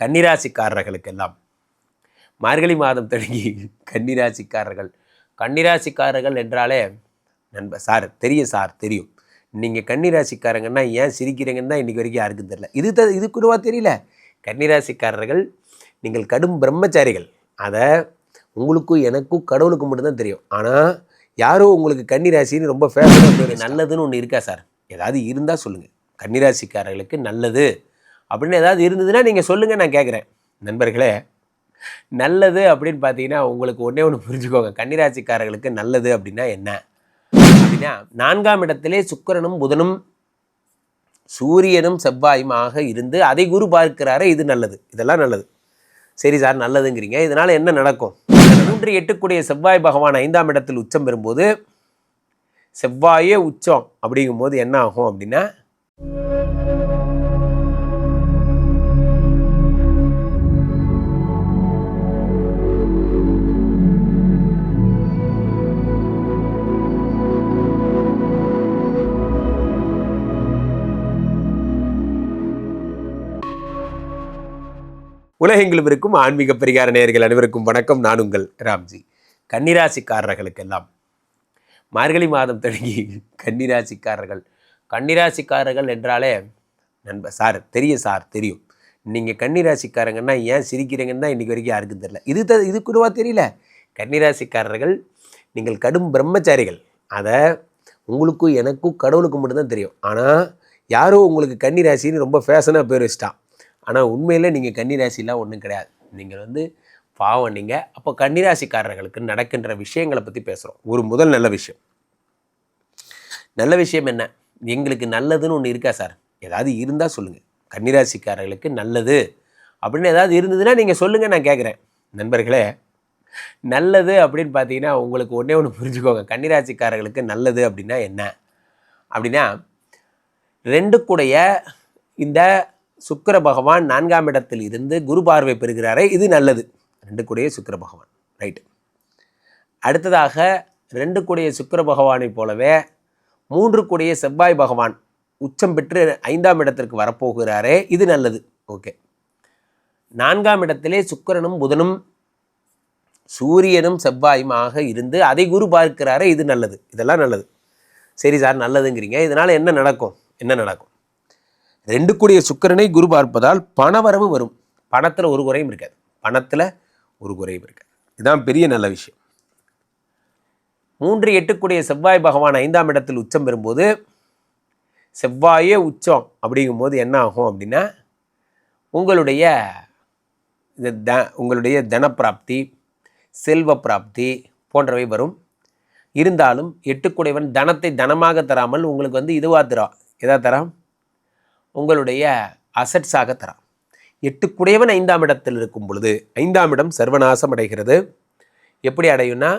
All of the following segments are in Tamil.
கன்னிராசிக்காரர்களுக்கெல்லாம். மார்கழி மாதம் தொடங்கி கன்னிராசிக்காரர்கள். கன்னிராசிக்காரர்கள் என்றாலே நண்பர் சார் தெரியும் சார் தெரியும். நீங்கள் கன்னிராசிக்காரங்கன்னா ஏன் சிரிக்கிறீங்கன்னு தான் இன்றைக்கி வரைக்கும் யாருக்கும் தெரியல. இது த இது கூடவா தெரியல? கன்னிராசிக்காரர்கள் நீங்கள் கடும் பிரம்மச்சாரிகள். அதை உங்களுக்கும் எனக்கும் கடவுளுக்கும் மட்டும்தான் தெரியும். ஆனால் யாரோ உங்களுக்கு கன்னிராசின்னு ரொம்ப ஃபேவரட் நல்லதுன்னு ஒன்று இருக்கா சார்? ஏதாவது இருந்தால் சொல்லுங்கள் கன்னிராசிக்காரர்களுக்கு நல்லது. அப்படின்னு ஏதாவது இருந்ததுன்னா நீங்கள் சொல்லுங்கள் நான் கேட்குறேன் நண்பர்களே நல்லது அப்படின்னு பார்த்தீங்கன்னா உங்களுக்கு ஒன்றே ஒன்று புரிஞ்சுக்கோங்க. கன்னிராசிக்காரர்களுக்கு நல்லது அப்படின்னா என்ன? அப்படின்னா நான்காம் இடத்திலே சுக்கிரனும் புதனும் சூரியனும் செவ்வாயுமாக இருந்து அதை குரு பார்க்கிறாரே இது நல்லது. இதெல்லாம் நல்லது. சரி சார் நல்லதுங்கிறீங்க. இதனால் என்ன நடக்கும்? மூன்று எட்டுக்குடைய செவ்வாய் பகவான் ஐந்தாம் இடத்தில் உச்சம் பெறும்போது செவ்வாயே உச்சம் அப்படிங்கும்போது என்ன ஆகும் அப்படின்னா உலகெங்கிலும் இருக்கும் ஆன்மீக பரிகார நேயர்கள் அனைவருக்கும் வணக்கம். நான் உங்கள் ராம்ஜி. கன்னிராசிக்காரர்களுக்கெல்லாம் மார்கழி மாதம் தொடங்கி கன்னிராசிக்காரர்கள். கன்னிராசிக்காரர்கள் என்றாலே நண்பர் சார் தெரியும் சார் தெரியும். நீங்கள் கன்னிராசிக்காரங்கன்னா ஏன் சிரிக்கிறீங்கன்னு தான் இன்றைக்கி வரைக்கும் யாருக்கும் தெரில இது த இது கூடவா தெரியல? கன்னிராசிக்காரர்கள் நீங்கள் கடும் பிரம்மச்சாரிகள். அதை உங்களுக்கும் எனக்கும் கடவுளுக்கும் மட்டும்தான் தெரியும். ஆனால் யாரோ உங்களுக்கு கன்னிராசின்னு ரொம்ப ஃபேஷனாக பேர் வச்சிட்டான். ஆனால் உண்மையில் நீங்கள் கன்னிராசிலாம் ஒன்றும் கிடையாது. நீங்கள் வந்து பாவம் நீங்கள் அப்போ கன்னிராசிக்காரர்களுக்கு நடக்கின்ற விஷயங்களை பற்றி பேசுகிறோம் ஒரு முதல் நல்ல விஷயம். நல்ல விஷயம் என்ன? எங்களுக்கு நல்லதுன்னு ஒன்று இருக்கா சார்? ஏதாவது இருந்தால் சொல்லுங்கள் கன்னிராசிக்காரர்களுக்கு நல்லது. அப்படின்னு ஏதாவது இருந்ததுன்னா நீங்கள் சொல்லுங்கள் நான் கேட்குறேன் நண்பர்களே நல்லது அப்படின்னு பார்த்தீங்கன்னா உங்களுக்கு ஒன்றே ஒன்று புரிஞ்சுக்கோங்க. கன்னிராசிக்காரர்களுக்கு நல்லது அப்படின்னா என்ன? அப்படின்னா ரெண்டுக்குடைய இந்த சுக்கிர பகவான் நான்காம் இடத்தில் இருந்து குரு பார்வை பெறுகிறாரே இது நல்லது. ரெண்டு கூடிய சுக்கிர பகவான் ரைட்டு அடுத்ததாக ரெண்டு கூடிய சுக்கிர பகவானைப் போலவே மூன்று கூடிய செவ்வாய் பகவான் உச்சம் பெற்று ஐந்தாம் இடத்திற்கு வரப்போகிறாரே இது நல்லது. ஓகே. நான்காம் இடத்திலே சுக்கிரனும் புதனும் சூரியனும் செவ்வாயுமாக இருந்து அதை குரு பார்க்கிறாரே இது நல்லது. இதெல்லாம் நல்லது. சரி சார் நல்லதுங்கிறீங்க. இதனால் என்ன நடக்கும்? என்ன நடக்கும்? ரெண்டு கூடிய சுக்கிரனை குரு பார்ப்பதால் பணவரவு வரும். பணத்தில் ஒரு குறையும் இருக்காது. பணத்தில் ஒரு குறையும் இருக்காது. இதுதான் பெரிய நல்ல விஷயம். மூன்று எட்டுக்குடைய செவ்வாய் பகவான் ஐந்தாம் இடத்தில் உச்சம் பெறும்போது செவ்வாயே உச்சம் அப்படிங்கும்போது என்ன ஆகும் அப்படின்னா உங்களுடைய இந்த த உங்களுடைய தனப்பிராப்தி செல்வ பிராப்தி போன்றவை வரும். இருந்தாலும் எட்டுக்குடையவன் தனத்தை தனமாக தராமல் உங்களுக்கு வந்து இதுவாக தரான் எதா தரான் உங்களுடைய அசட்ஸாக தரான் எட்டுக்குடையவன் ஐந்தாம் இடத்தில் இருக்கும் பொழுது ஐந்தாம் இடம் சர்வநாசம் அடைகிறது. எப்படி அடையும்னா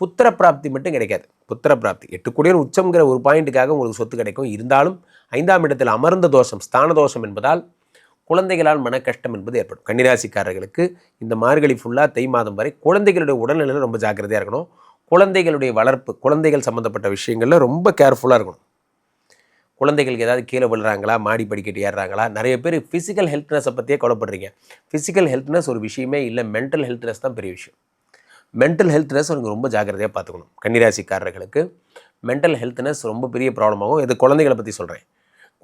புத்திர பிராப்தி மட்டும் கிடைக்காது. புத்திர பிராப்தி. எட்டுக்குடையவன் உச்சம்ங்கிற ஒரு பாயிண்ட்டுக்காக உங்களுக்கு சொத்து கிடைக்கும். இருந்தாலும் ஐந்தாம் இடத்தில் அமர்ந்த தோஷம் ஸ்தான தோஷம் என்பதால் குழந்தைகளால் மன கஷ்டம் என்பது ஏற்படும். கன்னிராசிக்காரர்களுக்கு இந்த மார்கழி ஃபுல்லாக தை மாதம் வரை குழந்தைகளுடைய உடல்நிலையில் ரொம்ப ஜாக்கிரதையாக இருக்கணும். குழந்தைகளுடைய வளர்ப்பு குழந்தைகள் சம்மந்தப்பட்ட விஷயங்களில் ரொம்ப கேர்ஃபுல்லாக இருக்கணும். குழந்தைகளுக்கு ஏதாவது கீழே விழுறாங்களா மாடி படிக்கட்டு ஏறுறாங்களா? நிறைய பேர் ஃபிசிக்கல் ஹெல்த்னஸை பற்றியே கொலைப்படுறீங்க ஃபிசிக்கல் ஹெல்த்னஸ் ஒரு விஷயமே இல்லை மென்டல் ஹெல்த்னஸ் தான் பெரிய விஷயம். மென்டல் ஹெல்த்னஸ் அவங்க ரொம்ப ஜாக்கிரதையாக பார்த்துக்கணும். கன்னிராசிக்காரர்களுக்கு மென்டல் ஹெல்த்னஸ் ரொம்ப பெரிய ப்ராப்ளம் ஆகும். இது குழந்தைகளை பற்றி சொல்கிறேன்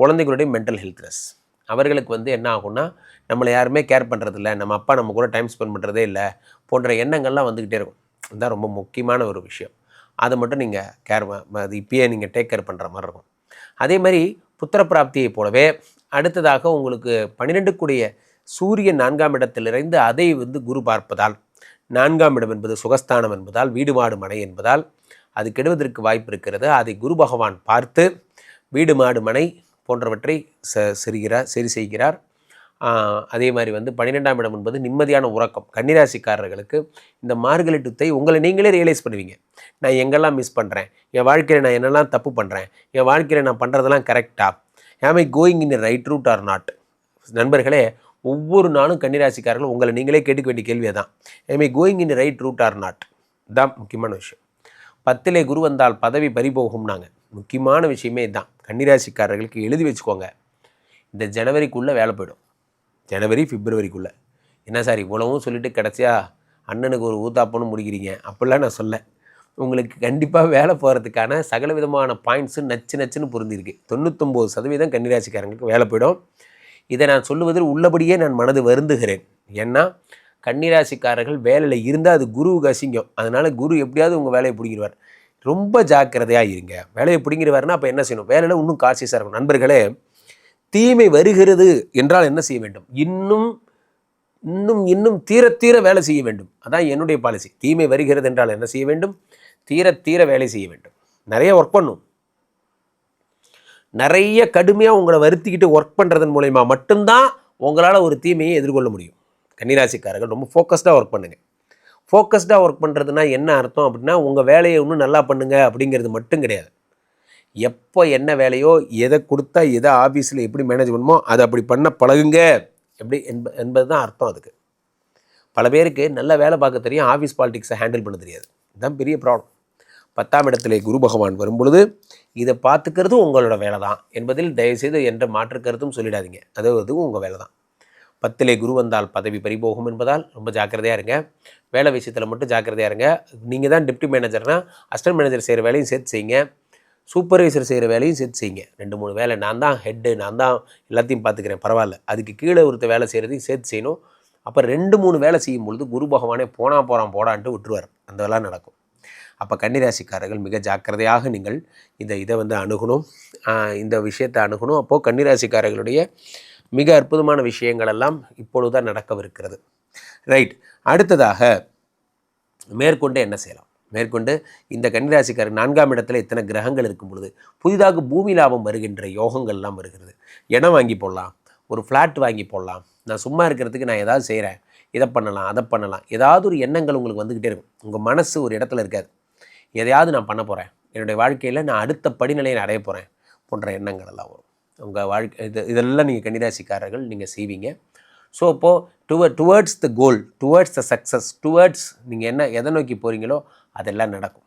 குழந்தைகளுடைய மென்டல் ஹெல்த்னஸ் அவர்களுக்கு வந்து என்ன ஆகும்னா நம்மளை யாருமே கேர் பண்ணுறதில்ல நம்ம அப்பா நம்ம கூட டைம் ஸ்பெண்ட் பண்ணுறதே இல்லை போன்ற எண்ணங்கள்லாம் வந்துக்கிட்டே இருக்கும். இதுதான் ரொம்ப முக்கியமான ஒரு விஷயம். அதை மட்டும் நீங்கள் கேர் அது இப்பயே நீங்கள் டேக் கேர் பண்ணுற மாதிரி இருக்கும். அதே மாதிரி புத்திர பிராப்தியைப் போலவே அடுத்ததாக உங்களுக்கு பன்னிரெண்டு கூடிய சூரியன் நான்காம் இடத்திலிருந்து அதை வந்து குரு பார்ப்பதால் நான்காம் இடம் என்பது சுகஸ்தானம் என்பதால் வீடு மாடு மனை என்பதால் அது கெடுவதற்கு வாய்ப்பு இருக்கிறது. அதை குரு பகவான் பார்த்து வீடு மாடு மனை போன்றவற்றை ச செறுகிறார் சரி செய்கிறார். அதே மாதிரி வந்து பன்னிரெண்டாம் இடம் என்பது நிம்மதியான உறக்கம். கன்னிராசிக்காரர்களுக்கு இந்த மார்கழிட்டத்தை உங்களை நீங்களே ரியலைஸ் பண்ணுவீங்க. நான் எங்கெல்லாம் மிஸ் பண்ணுறேன் என் வாழ்க்கையில் நான் என்னெல்லாம் தப்பு பண்ணுறேன் என் வாழ்க்கையில் நான் பண்ணுறதெல்லாம் கரெக்டாக am I going in right route or not நண்பர்களே ஒவ்வொரு நாளும் கன்னிராசிக்காரர்கள் உங்களை நீங்களே கேட்டுக்க வேண்டிய கேள்வியை தான் am I going in right route or not தான் முக்கியமான விஷயம். பத்திலே குரு வந்தால் பதவி பறிபோகும்னாங்க முக்கியமான விஷயமே இதுதான் கன்னிராசிக்காரர்களுக்கு எழுதி வச்சுக்கோங்க. இந்த ஜனவரிக்குள்ளே வேலை போயிடும். ஜனவரி பிப்ரவரிக்குள்ளே. என்ன சார் இவ்வளவும் சொல்லிவிட்டு கிடச்சியா அண்ணனுக்கு ஒரு ஊத்தாப்பன்னு முடிக்கிறீங்க? அப்படிலாம் நான் சொல்ல. உங்களுக்கு கண்டிப்பாக வேலை போகிறதுக்கான சகல விதமான பாயிண்ட்ஸு நச்சு நச்சுன்னு பொருந்திருக்கு. தொண்ணூத்தொம்பது சதவீதம் கன்னிராசிக்காரங்களுக்கு வேலை போயிடும். இதை நான் சொல்லுவதில் உள்ளபடியே நான் மனது வருந்துகிறேன். ஏன்னா கன்னிராசிக்காரர்கள் வேலையில் இருந்தால் அது குருவுக்கு அசிங்கம். அதனால் குரு எப்படியாவது உங்கள் வேலையை பிடிங்கிடுவார். ரொம்ப ஜாக்கிரதையாக இருங்க. வேலையை பிடிங்கிடுவார்னா அப்போ என்ன செய்யணும்? வேலையில் இன்னும் காசியஸாக இருக்கும் நண்பர்களே தீமை வருகிறது என்றால் என்ன செய்ய வேண்டும்? இன்னும் இன்னும் இன்னும் தீர தீர வேலை செய்ய வேண்டும். அதான் என்னுடைய பாலிசி தீமை வருகிறது என்றால் என்ன செய்ய வேண்டும்? தீர தீர வேலை செய்ய வேண்டும். நிறைய ஒர்க் பண்ணும். நிறைய கடுமையாக உங்களை வருத்திக்கிட்டு ஒர்க் பண்ணுறதன் மூலயமா மட்டும்தான் உங்களால் ஒரு தீமையை எதிர்கொள்ள முடியும். கன்னிராசிக்காரர்கள் ரொம்ப ஃபோக்கஸ்டாக ஒர்க் பண்ணுங்கள் ஃபோக்கஸ்டாக ஒர்க் பண்ணுறதுனா என்ன அர்த்தம் அப்படின்னா உங்கள் வேலையை இன்னும் நல்லா பண்ணுங்க அப்படிங்கிறது மட்டும் கிடையாது. எப்போ என்ன வேலையோ எதை கொடுத்தா எதை ஆஃபீஸில் எப்படி மேனேஜ் பண்ணுமோ அதை அப்படி பண்ண பழகுங்க. எப்படி? என்ப என்பது தான் அர்த்தம் அதுக்கு. பல பேருக்கு நல்ல வேலை பார்க்க தெரியும் ஆஃபீஸ் பாலிட்டிக்ஸை ஹேண்டில் பண்ண தெரியாது. இதுதான் பெரிய ப்ராப்ளம் பத்தாம் இடத்திலே குரு பகவான் வரும்பொழுது இதை பார்த்துக்கிறது உங்களோட வேலை தான் என்பதில் தயவுசெய்து என்ற மாற்று கருத்தும் சொல்லிடாதீங்க. அதாவது அதுவும் உங்கள் வேலை தான் பத்திலே குரு வந்தால் பதவி பறிபோகும் என்பதால் ரொம்ப ஜாக்கிரதையாக இருங்க. வேலை விஷயத்தில் மட்டும் ஜாக்கிரதையாக இருங்க. நீங்கள் தான் டிப்டி மேனேஜர்னால் அசிஸ்டன்ட் மேனேஜர் செய்கிற வேலையும் சேர்த்து செய்யுங்க. சூப்பர்வைசர் செய்கிற வேலையும் சேர்த்து செய்யுங்க. ரெண்டு மூணு வேலை நான் தான் ஹெட்டு நான் தான் எல்லாத்தையும் பார்த்துக்கிறேன். பரவாயில்ல. அதுக்கு கீழே ஒருத்த வேலை செய்கிறதையும் சேர்த்து செய்யணும். அப்போ ரெண்டு மூணு வேலை செய்யும் பொழுது குரு பகவானே போனா போகிறான் போடான்ட்டு விட்டுருவார். அந்த வேலை நடக்கும். அப்போ கன்னிராசிக்காரர்கள் மிக ஜாக்கிரதையாக நீங்கள் இந்த இதை வந்து அணுகணும். இந்த விஷயத்தை அணுகணும். அப்போது கன்னிராசிக்காரர்களுடைய மிக அற்புதமான விஷயங்கள் எல்லாம் இப்பொழுதுதான் நடக்கவிருக்கிறது. ரைட். அடுத்ததாக மேற்கொண்டு என்ன செய்யலாம்? மேற்கொண்டு இந்த கன்னிராசிக்காரர் நான்காம் இடத்துல இத்தனை கிரகங்கள் இருக்கும் பொழுது புதிதாக பூமி லாபம் வருகின்ற யோகங்கள்லாம் வருகிறது. இடம் வாங்கி போடலாம். ஒரு ஃப்ளாட் வாங்கி போடலாம். நான் சும்மா இருக்கிறதுக்கு நான் ஏதாவது செய்கிறேன் இதை பண்ணலாம் அதை பண்ணலாம். ஏதாவது ஒரு எண்ணங்கள் உங்களுக்கு வந்துக்கிட்டே இருக்கும். உங்கள் மனசு ஒரு இடத்துல இருக்காது. எதையாவது நான் பண்ண போகிறேன் என்னுடைய வாழ்க்கையில் நான் அடுத்த படிநிலையை அடைய போகிறேன் போன்ற எண்ணங்கள் எல்லாம் வரும். உங்கள் வாழ்க்கை இது இதெல்லாம் நீங்கள் கன்னிராசிக்காரர்கள் நீங்கள் செய்வீங்க. ஸோ அப்போது டுவ towards the goal towards the success towards நீங்கள் என்ன எதை நோக்கி போகிறீங்களோ அதெல்லாம் நடக்கும்.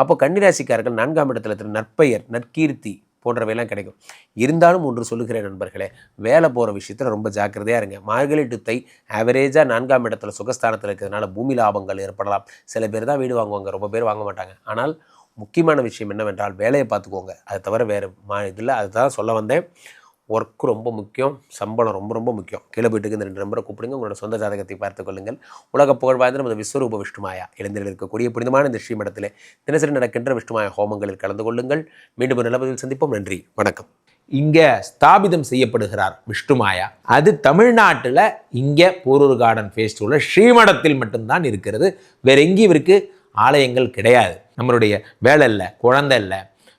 அப்போ கன்னிராசிக்காரர்கள் நான்காம் இடத்துல இருக்கிற நற்பெயர் நற்கீர்த்தி போன்றவையெல்லாம் கிடைக்கும். இருந்தாலும் ஒன்று சொல்லுகிறேன் நண்பர்களே வேலை போகிற விஷயத்தில் ரொம்ப ஜாக்கிரதையாக இருங்க. மார்கழி டுத்தை ஆவரேஜாக நான்காம் இடத்துல சுகஸ்தானத்தில் இருக்கிறதுனால பூமி லாபங்கள் ஏற்படலாம். சில பேர் தான் வீடு வாங்குவாங்க ரொம்ப பேர் வாங்க மாட்டாங்க. ஆனால் முக்கியமான விஷயம் என்னவென்றால் வேலையை பார்த்துக்கோங்க. அதை தவிர வேறு மா இதில் அதுதான் சொல்ல வந்தேன். ஒர்க் ரொம்ப முக்கியம். சம்பளம் ரொம்ப ரொம்ப முக்கியம். கீழே போயிட்டு இந்த ரெண்டு நம்பரை கூப்பிடுங்க. உங்களோட சொந்த ஜாதகத்தை பார்த்துக் கொள்ளுங்கள். உலக புகழ் வாய்ந்த நமது விஸ்வரூப விஷ்ணுமாயா இளைஞர்கள் இருக்கக்கூடிய புனிதமான இந்த ஸ்ரீமடத்தில் தினசரி நடக்கின்ற விஷ்ணுமாய ஹோமங்களில் கலந்து கொள்ளுங்கள். மீண்டும் ஒரு நிலவதில் சந்திப்போம். நன்றி. வணக்கம். இங்கே ஸ்தாபிதம் செய்யப்படுகிறார் விஷ்ணுமாயா. அது தமிழ்நாட்டில் இங்கே போரூர் கார்டன் ஃபேஸ்டிவலில் ஸ்ரீமடத்தில் மட்டும்தான் இருக்கிறது. வேற எங்கேயும் இவருக்கு ஆலயங்கள் கிடையாது. நம்மளுடைய வேலை இல்லை குழந்தை இல்லை